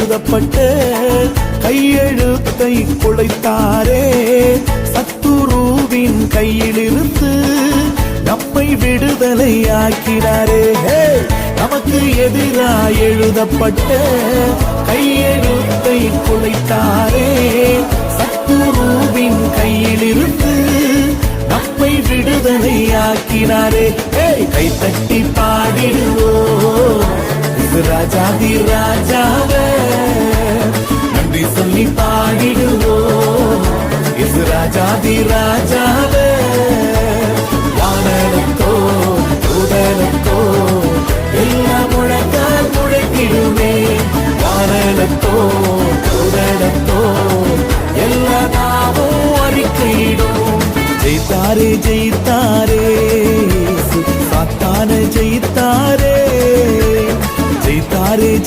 எழுதப்பட்ட கையெழுத்தை குலைத்தாரே சத்துருவின் கையிலிருந்து நம்மை விடுதலை ஆக்கிறாரே நமக்கு எதிராய் எழுதப்பட்ட கையெழுத்தை குலைத்தாரே சத்துருவின் கையிலிருந்து நம்மை விடுதலையாக்கினாரே ஏய், கைத்தட்டி பாடிடுவோம். இது ராஜாதி ராஜாவே. ராஜாதி ராஜாவே. வானனுக்கோ தூதனுக்கோ எல்லா முழக்கால் முழக்கிடுமே வானனுக்கோ தூதனுக்கோ எல்லா நாமும் அறிக்கையிடும். ஜெயித்தாரே ஜெயித்தாரே. சாத்தான ஜெயித்தாரே